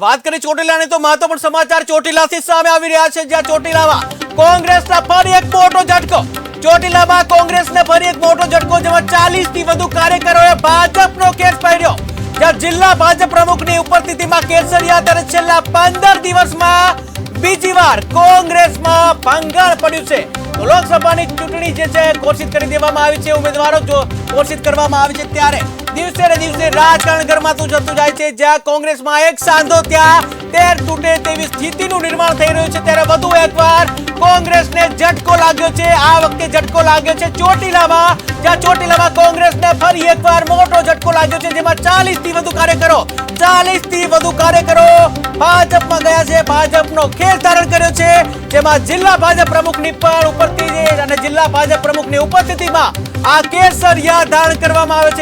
વાત કરી ચોટીલાની તો મહત્વપૂર્ણ સમાચાર ચોટીલાથી સામે આવી રહ્યા છે, જ્યાં ચોટીલામાં કોંગ્રેસના ફરી એક મોટો ઝટકો. ચોટીલામાં કોંગ્રેસને ફરી એક મોટો ઝટકો જેમાં ચાલીસથી વધુ કાર્યકરોએ ભાજપનો કેસ પાડ્યો જ્યાં જિલ્લા ભાજપ પ્રમુખની ઉપસ્થિતિમાં કેસરિયા ત્યારે છેલ્લા પંદર દિવસમાં બીજી વાર કોંગ્રેસમાં ભંગાણ પડ્યું છે. તો લોકસભાની ચૂંટણી જે છે, ઘોષિત કરી દેવામાં આવી છે. ઉમેદવારો જો ઘોષિત કરવામાં આવી છે, ત્યારે દિવસે ને દિવસે રાજકારણ ગરમાતું જતું જાય છે. જ્યાં કોંગ્રેસમાં એક સાંધો ત્યાં તેર તૂટે તેવી સ્થિતિનું નિર્માણ થઈ રહ્યું છે. ત્યારે વધુ એકવાર કોંગ્રેસને ઝટકો લાગ્યો છે. આ વખતે ઝટકો લાગ્યો છે ચોટીલામાં, જ્યાં ચોટીલામાં કોંગ્રેસને ફરી એકવાર મોટો ઝટકો લાગ્યો છે, જેમાં ચાલીસથી વધુ કાર્યકરો ચાલીસથી વધુ કાર્યકરો ભાજપમાં ગયા છે. ભાજપનો ખેસ ધારણ કર્યો છે, જેમાં જિલ્લા ભાજપ પ્રમુખની પણ ભાજપ ઉપસ્થિતિમાં આ ધારણ કરવામાં આવે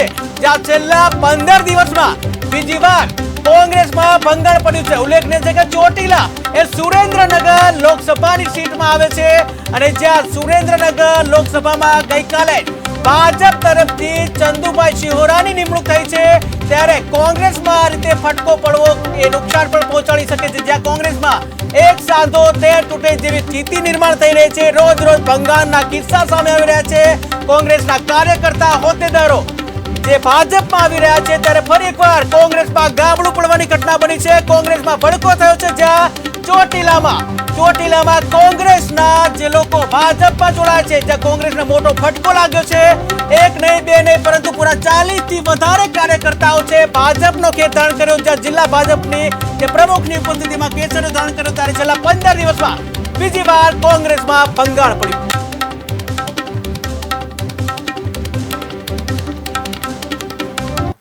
છેલ્લા પંદર દિવસમાં બીજી વાર કોંગ્રેસમાં ભંગાણ પડ્યું છે. ઉલ્લેખનીય છે કે ચોટીલા એ સુરેન્દ્રનગર લોકસભાની સીટમાં આવે છે અને જ્યાં સુરેન્દ્રનગર લોકસભામાં ગઈકાલે ભાજપ તરફથી ચંદુભાઈ શિહોરાની નિમણૂક થઈ છે. ત્યારે કોંગ્રેસમાં આ રીતે ફટકો પડવો એ નુકસાન પણ પહોંચાડી શકે છે. જ્યાં કોંગ્રેસમાં એક સાંધો તેર તૂટે જેવી સ્થિતિ નિર્માણ થઈ રહી છે. રોજ રોજ ભંગાણના કિસ્સા સામે આવી રહ્યા છે. કોંગ્રેસના કાર્યકર્તા, હોદ્દેદારો જે ભાજપમાં આવી રહ્યા છે ત્યારે ફરી એકવાર કોંગ્રેસમાં ગાબડું પડવાની ઘટના બની છે. કોંગ્રેસમાં ભડકો થયો છે જ્યાં ચોટીલામાં ચોટીલામાં કોંગ્રેસના જે લોકો ભાજપમાં જોડાયા છે, જ્યાં કોંગ્રેસને મોટો ફટકો લાગ્યો છે, એક નહીં, બે નહીં, પરંતુ પૂરા ચાલીસથી વધારે કાર્યકર્તાઓ છે ભાજપનો ખેત ધારણ કર્યો. જ્યાં જિલ્લા ભાજપની જે પ્રમુખની ઉપસ્થિતિમાં કેસર ધારણ કર્યો, ત્યારે છેલ્લા પંદર દિવસમાં બીજી વાર કોંગ્રેસમાં ભંગાણ પડ્યું.